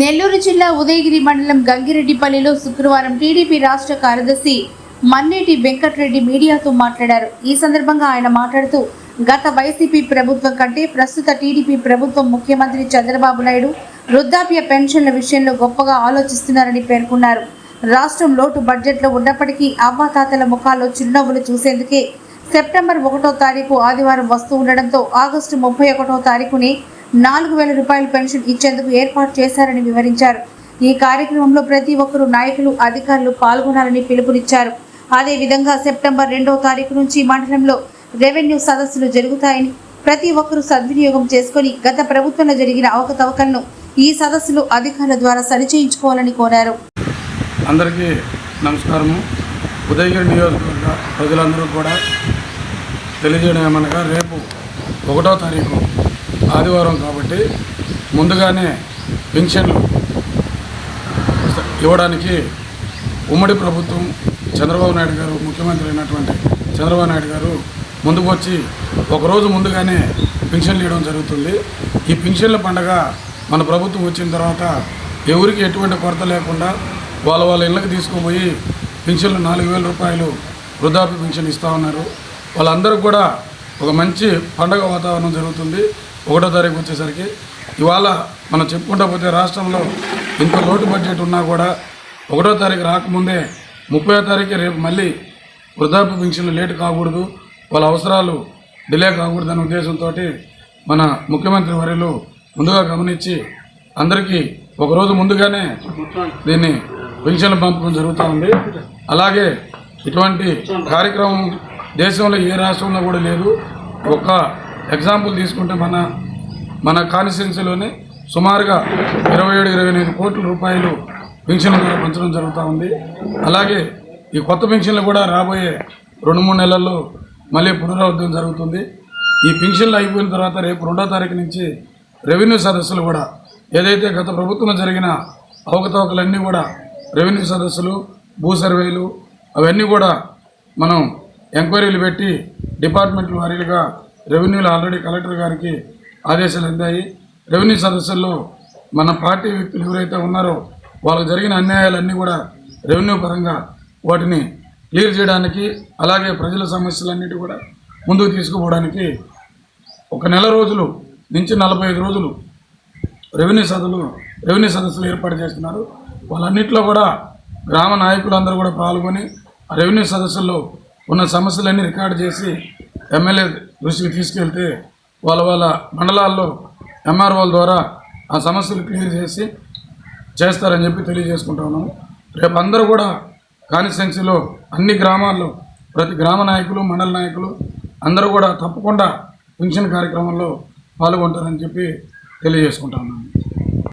నెల్లూరు జిల్లా ఉదయగిరి మండలం గంగిరెడ్డిపల్లిలో శుక్రవారం టీడీపీ రాష్ట్ర కార్యదర్శి మన్నేటి వెంకటరెడ్డి మీడియాతో మాట్లాడారు. ఈ సందర్భంగా ఆయన మాట్లాడుతూ గత వైసీపీ ప్రభుత్వం కంటే ప్రస్తుత టీడీపీ ప్రభుత్వం ముఖ్యమంత్రి చంద్రబాబు నాయుడు వృద్ధాప్య పెన్షన్ల విషయంలో గొప్పగా ఆలోచిస్తున్నారని పేర్కొన్నారు. రాష్ట్రం లోటు బడ్జెట్లో ఉన్నప్పటికీ అవ్వాతాతల ముఖాల్లో చిరునవ్వులు చూసేందుకే సెప్టెంబర్ ఒకటో తారీఖు ఆదివారం వస్తూ ఉండడంతో ఆగస్టు ముప్పై ఒకటో తారీఖుని నాలుగు వేల రూపాయల పెన్షన్ ఇచ్చేందుకు ఏర్పాటు చేశారని వివరించారు. ఈ కార్యక్రమంలో ప్రతి ఒక్కరు నాయకులు అధికారులు పాల్గొనాలని పిలుపునిచ్చారు. అదేవిధంగా సెప్టెంబర్ రెండవ తారీఖు నుంచి మండలంలో రెవెన్యూ సదస్సులు జరుగుతాయని ప్రతి ఒక్కరూ సద్వినియోగం చేసుకొని గత ప్రభుత్వంలో జరిగిన అవకతవకలను ఈ సదస్సులు అధికారుల ద్వారా సరిచేయించుకోవాలని కోరారు. అందరికీ నమస్కారము. ఉదయగిరి నియోజకవర్గ ప్రజలందరూ కూడా తెలియజేయడం ఏమనగా రేపు ఒకటో తారీఖు ఆదివారం కాబట్టి ముందుగానే పెన్షన్లు ఇవ్వడానికి ఉమ్మడి ప్రభుత్వం చంద్రబాబు నాయుడు గారు ముఖ్యమంత్రి అయినటువంటి చంద్రబాబు నాయుడు గారు ముందుకు వచ్చి ఒకరోజు ముందుగానే పెన్షన్లు ఇవ్వడం జరుగుతుంది. ఈ పెన్షన్ల పండగ మన ప్రభుత్వం వచ్చిన తర్వాత ఎవరికి ఎటువంటి కొరత లేకుండా వాళ్ళ వాళ్ళ ఇళ్ళకి తీసుకుపోయి పెన్షన్లు నాలుగు వేల రూపాయలు వృద్ధాప్య పెన్షన్ ఇస్తూ ఉన్నారు. వాళ్ళందరూ కూడా ఒక మంచి పండగ వాతావరణం జరుగుతుంది. ఒకటో తారీఖు వచ్చేసరికి ఇవాళ మనం చెప్పుకుంటా పోతే రాష్ట్రంలో ఇంత లోటు బడ్జెట్ ఉన్నా కూడా ఒకటో తారీఖు రాకముందే ముప్పై తారీఖు రేపు మళ్ళీ వృద్ధాప్య పెన్షన్లు లేటు కాకూడదు వాళ్ళ అవసరాలు డిలే కాకూడదు అనే ఉద్దేశంతో మన ముఖ్యమంత్రి వర్యులు ముందుగా గమనించి అందరికీ ఒకరోజు ముందుగానే దీన్ని పెన్షన్లు పంపకం జరుగుతూ ఉంది. అలాగే ఇటువంటి కార్యక్రమం దేశంలో ఏ రాష్ట్రంలో కూడా లేదు. ఒక ఎగ్జాంపుల్ తీసుకుంటే మన మన కాన్స్టిట్యున్సీలోనే సుమారుగా ఇరవై ఏడు ఇరవై ఎనిమిది కోట్ల రూపాయలు పెన్షన్లు కూడా పంచడం జరుగుతూ ఉంది. అలాగే ఈ కొత్త పెన్షన్లు కూడా రాబోయే రెండు మూడు నెలల్లో మళ్ళీ పునరావృతం జరుగుతుంది. ఈ పెన్షన్లు అయిపోయిన తర్వాత రేపు రెండో తారీఖు నుంచి రెవెన్యూ సదస్సులు కూడా ఏదైతే గత ప్రభుత్వంలో జరిగిన అవకతవకలన్నీ కూడా రెవెన్యూ సదస్సులు భూ సర్వేలు అవన్నీ కూడా మనం ఎంక్వైరీలు పెట్టి డిపార్ట్మెంట్ వారీలుగా రెవెన్యూలు ఆల్రెడీ కలెక్టర్ గారికి ఆదేశాలు అందాయి. రెవెన్యూ సదస్సుల్లో మన పార్టీ వ్యక్తులు ఎవరైతే ఉన్నారో వాళ్ళకు జరిగిన అన్యాయాలన్నీ కూడా రెవెన్యూ పరంగా వాటిని క్లియర్ చేయడానికి అలాగే ప్రజల సమస్యలన్నిటి కూడా ముందుకు తీసుకుపోవడానికి ఒక నెల రోజులు నుంచి నలభై ఐదు రోజులు రెవెన్యూ సదస్సులు రెవెన్యూ సదస్సులు ఏర్పాటు చేస్తున్నారు. వాళ్ళన్నింటిలో కూడా గ్రామ నాయకులందరూ కూడా పాల్గొని ఆ రెవెన్యూ సదస్సుల్లో ఉన్న సమస్యలన్నీ రికార్డు చేసి ఎమ్మెల్యే దృష్టికి తీసుకెళ్తే వాళ్ళ వాళ్ళ మండలాల్లో ఎంఆర్ఓల ద్వారా ఆ సమస్యలు క్లియర్ చేసి చేస్తారని చెప్పి తెలియజేసుకుంటా ఉన్నాము. రేపు అందరూ కూడా కాన్స్టిట్యున్సీలో అన్ని గ్రామాల్లో ప్రతి గ్రామ నాయకులు మండల నాయకులు అందరూ కూడా తప్పకుండా పెన్షన్ కార్యక్రమంలో పాల్గొంటారని చెప్పి తెలియజేసుకుంటా ఉన్నాము.